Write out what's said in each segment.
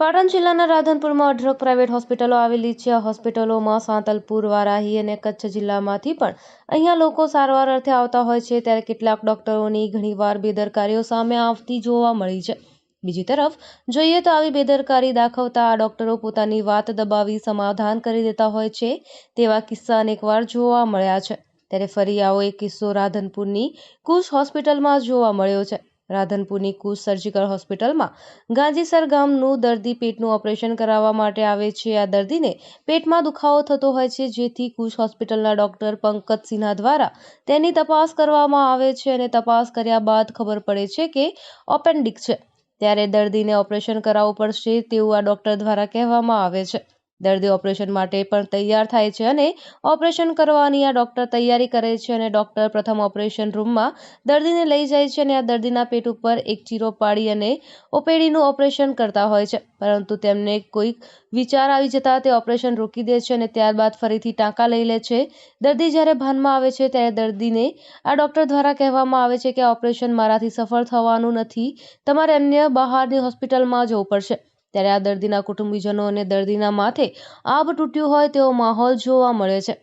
પાટણ જિલ્લાના રાધનપુરમાં અઢળક પ્રાઇવેટ હોસ્પિટલો આવેલી છે. આ હોસ્પિટલોમાં સાંતલપુર, વારાહી અને કચ્છ જિલ્લામાંથી પણ અહીંયા લોકો સારવાર અર્થે આવતા હોય છે. ત્યારે કેટલાક ડોક્ટરોની ઘણીવાર બેદરકારીઓ સામે આવતી જોવા મળી છે. બીજી તરફ, જોઈએ તો આવી બેદરકારી દાખવતા આ ડોક્ટરો પોતાની વાત દબાવી સમાધાન કરી દેતા હોય છે તેવા કિસ્સા અનેકવાર જોવા મળ્યા છે. ત્યારે ફરી આવો એક કિસ્સો રાધનપુરની કુશ હોસ્પિટલમાં જોવા મળ્યો છે. રાધનપુરની કુશ સર્જિકલ હોસ્પિટલમાં ગાંધીસર ગામનું દર્દી પેટનું ઓપરેશન કરાવવા માટે આવે છે. આ દર્દીને પેટમાં દુખાવો થતો હોય છે, જેથી કુશ હોસ્પિટલના ડોક્ટર પંકજ સિન્હા દ્વારા તેની તપાસ કરવામાં આવે છે અને તપાસ કર્યા બાદ ખબર પડે છે કે ઓપેન્ડિક છે. ત્યારે દર્દીને ઓપરેશન કરાવવું પડશે તેવું આ ડોક્ટર દ્વારા કહેવામાં આવે છે. દર્દી ઓપરેશન માટે પણ તૈયાર થાય છે અને ઓપરેશન કરવાની આ ડૉક્ટર તૈયારી કરે છે અને ડૉક્ટર પ્રથમ ઓપરેશન રૂમમાં દર્દીને લઈ જાય છે અને આ દર્દીના પેટ ઉપર એક ચીરો પાડી અને ઓપેડીનું ઓપરેશન કરતા હોય છે. પરંતુ તેમને કોઈક વિચાર આવી જતા તે ઓપરેશન રોકી દે છે અને ત્યારબાદ ફરીથી ટાંકા લઈ લે છે. દર્દી જ્યારે ભાનમાં આવે છે ત્યારે દર્દીને આ ડૉક્ટર દ્વારા કહેવામાં આવે છે કે આ ઓપરેશન મારાથી સફળ થવાનું નથી. તમારે અન્ય બહારની હોસ્પિટલમાં જવું પડશે. ત્યારે આ દર્દીના કુટુંબીજનો અને દર્દીના માથે આબ તૂટ્યું હોય તેવો માહોલ જોવા મળે છે.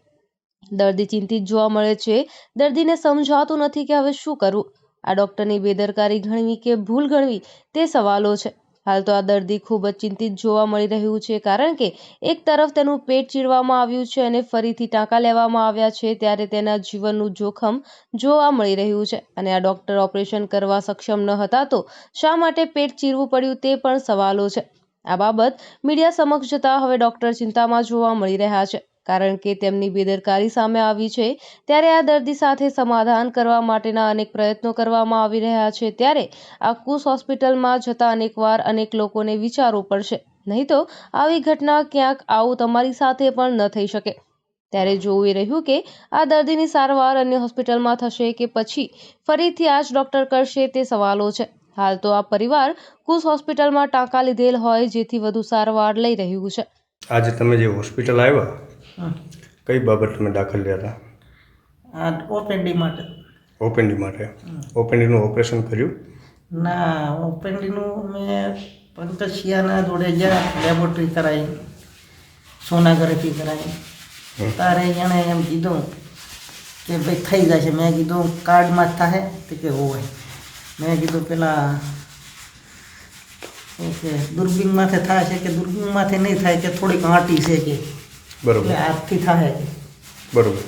દર્દી ચિંતિત જોવા મળે છે. દર્દીને સમજાતું નથી કે હવે શું કરવું? આ ડૉક્ટરની બેદરકારી ગણવી કે ભૂલ ગણવી તે સવાલો છે. હાલ તો આ દર્દી ખૂબ જ ચિંતિત જોવા મળી રહ્યું છે કારણ કે એક તરફ તેનું પેટ ચીરવામાં આવ્યું છે અને ફરીથી ટાંકા લેવામાં આવ્યા છે ત્યારે તેના જીવનનું જોખમ જોવા મળી રહ્યું છે અને આ ડૉક્ટર ઓપરેશન કરવા સક્ષમ ન હતા તો શા માટે પેટ ચીરવું પડ્યું તે પણ સવાલો છે. આ બાબત મીડિયા સમક્ષ જતાં હવે ડૉક્ટર ચિંતામાં જોવા મળી રહ્યા છે. કારણ કે તેમની બેદરકારી સામે આવી છે. ત્યારે આ દર્દી સાથે સમાધાન કરવા માટેના અનેક પ્રયત્નો કરવામાં આવી રહ્યા છે. ત્યારે આ કુસ હોસ્પિટલમાં જતા અનેકવાર અનેક લોકોને વિચારવું પડશે. નહીં તો આવી ઘટના ક્યાંક આવું તમારી સાથે પણ ન થઈ શકે. ત્યારે જોવું રહ્યું કે આ દર્દીની સારવાર અન્ય હોસ્પિટલમાં થશે કે પછી ફરીથી આ જ ડૉક્ટર કરશે તે સવાલો છે. હાલ તો આ પરિવાર કુસ હોસ્પિટલમાં ટાંકા લીધેલ હોય જેથી વધુ સારવાર લઈ રહ્યું છે. આજે તમે જે હોસ્પિટલ આવ્યા કઈ બાબત તમે દાખલ હતા? આ ઓપેન્ડી માટે. ઓપેન્ડી માટે. ઓપેન્ડીનું ઓપરેશન કર્યું? ના ઓપેન્ડીનું મેં પંકજિયાના જોડે જ્યાં લેબોરેટરી કરાવી સોનાગ્રાફી કરાવી. તારે એણે એમ કીધું કે ભાઈ થઈ જશે. મેં કીધું કાર્ડમાં જ થાય તો કે હોય મેં કીધું પેલા ઓકે દૂરબીન માથે થાય છે કે દૂરબીન માથે નહીં થાય કે થોડીક આંટી છે કે બરોબર. આજથી થાય. બરોબર.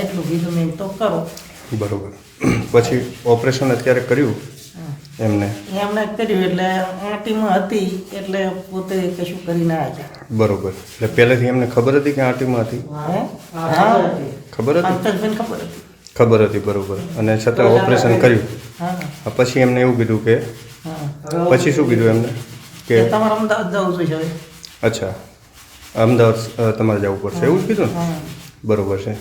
એટલું કીધું મેં તો કરો. બરોબર. પછી ઓપરેશન અત્યારે કર્યું એમને એમને? એમણે કર્યું એટલે આંટીમાં હતી એટલે પોતે કશું કરી ના આવ્યા બરોબર. એટલે પહેલેથી એમને ખબર હતી કે આંટીમાં હતી? હા. ખબર હતી? ખબર હતી. ખબર હતી બરોબર. અને છતાં ઓપરેશન કર્યું? હા. પછી એમને એવું કીધું કે પછી શું કીધું એમને? કે કે તમારે અમદાવાદ જવું જોઈએ અચ્છા. અમદાવાદ તમારે જવું પડશે એવું જ કીધું ને? બરોબર છે.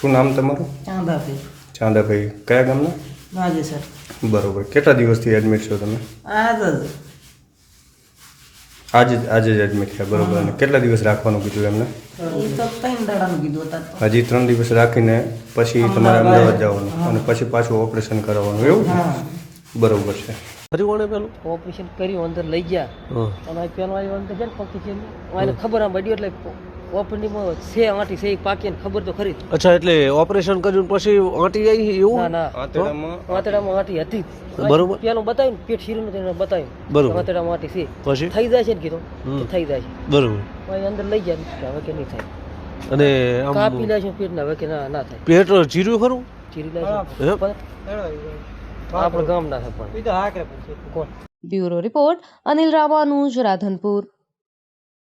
શું નામ તમારું? ચાંદાભાઈ. ચાંદાભાઈ. કયા ગામના? હાજી સર બરોબર. કેટલા દિવસથી એડમિટ છો તમે? આજે આજે જ એડમિટ થયા બરોબર. અને કેટલા દિવસ રાખવાનું કીધું એમને? હજી ત્રણ દિવસ રાખીને પછી તમારે અમદાવાદ જવાનું અને પછી પાછું ઓપરેશન કરાવવાનું એવું? બરોબર છે. ફરી પેલું? ઓપરેશન કર્યું અંદર લઈ ગયા. અને આ પેલો આવ્યો અંદર છે ને પંખી છે એને ખબર આમ પડી એટલે ઓપરેશનમાં છે આંટી છે પાકી ને ખબર તો ખરી અચ્છા એટલે ઓપરેશન કર્યું પછી આંટી આવી એવું? ના આંતરડામાં વાતડામાં આંટી હતી. બરોબર. પેલું બતાવ્યું ને પેટ શીરું નથી બતાવ્યું. બરોબર. વાતડામાં આંટી છે. પછી? થઈ જાય છે ને કીધું. થઈ જાય છે. બરોબર. પછી અંદર લઈ ગયા. હવે કે નહીં થાય. અને કાપી છે પેટ ના હવે કે ના ના થાય. પેટ ચીર્યું ખરું? ચીરી? પણ આપણે ગામ ના થાય પણ કોણ? Bureau report Anil Ramanuj Radhanpur